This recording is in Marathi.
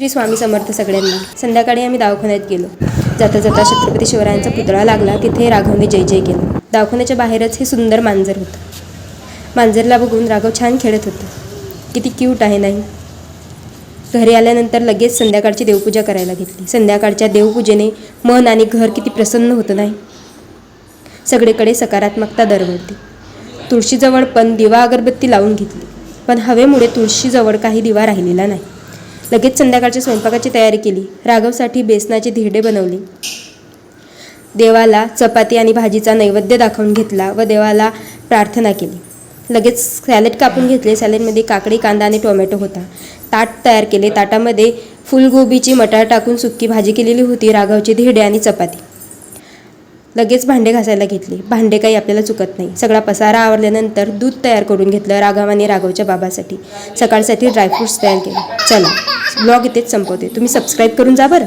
श्री स्वामी समर्थ सगळ्यांना. संध्याकाळी आम्ही दवाखान्यात गेलो. जाता जाता छत्रपती शिवरायांचा पुतळा लागला. तिथे राघवने जय जय केलं. दवाखान्याच्या बाहेरच हे सुंदर मांजर होतं. मांजरला बघून राघव छान खेळत होतं. किती क्यूट आहे नाही? घरी आल्यानंतर लगेच संध्याकाळची देवपूजा करायला घेतली. संध्याकाळच्या देवपूजेने मन आणि घर किती प्रसन्न होतं नाही? सगळीकडे सकारात्मकता दरवळते. तुळशीजवळ पण दिवा अगरबत्ती लावून घेतली. पण हवेमुळे तुळशीजवळ काही दिवा राहिलेला नाही. लगेच संध्याकाळच्या स्वयंपाकाची तयारी केली. राघवसाठी बेसनाचे धिरडे बनवले. देवाला चपाती आणि भाजीचा नैवेद्य दाखवून घेतला व देवाला प्रार्थना केली. लगेच सॅलेड कापून घेतले. सॅलेडमध्ये काकडी कांदा आणि टोमॅटो होता. ताट तयार केले. ताटामध्ये फुलगोबीची मटार टाकून सुक्की भाजी केलेली होती. राघवची धिरडे आणि चपाती. लगेच भांडे घासायला घेतले. भांडे काही आपल्याला चुकत नाही. सगळा पसारा आवरल्यानंतर दूध तयार करून घेतलं राघवाने राघवच्या बाबासाठी. सकाळसाठी ड्रायफ्रूट्स तयार केले. चला ब्लॉग इथेच संपवते. तुम्ही सबस्क्राईब करून जा बरं.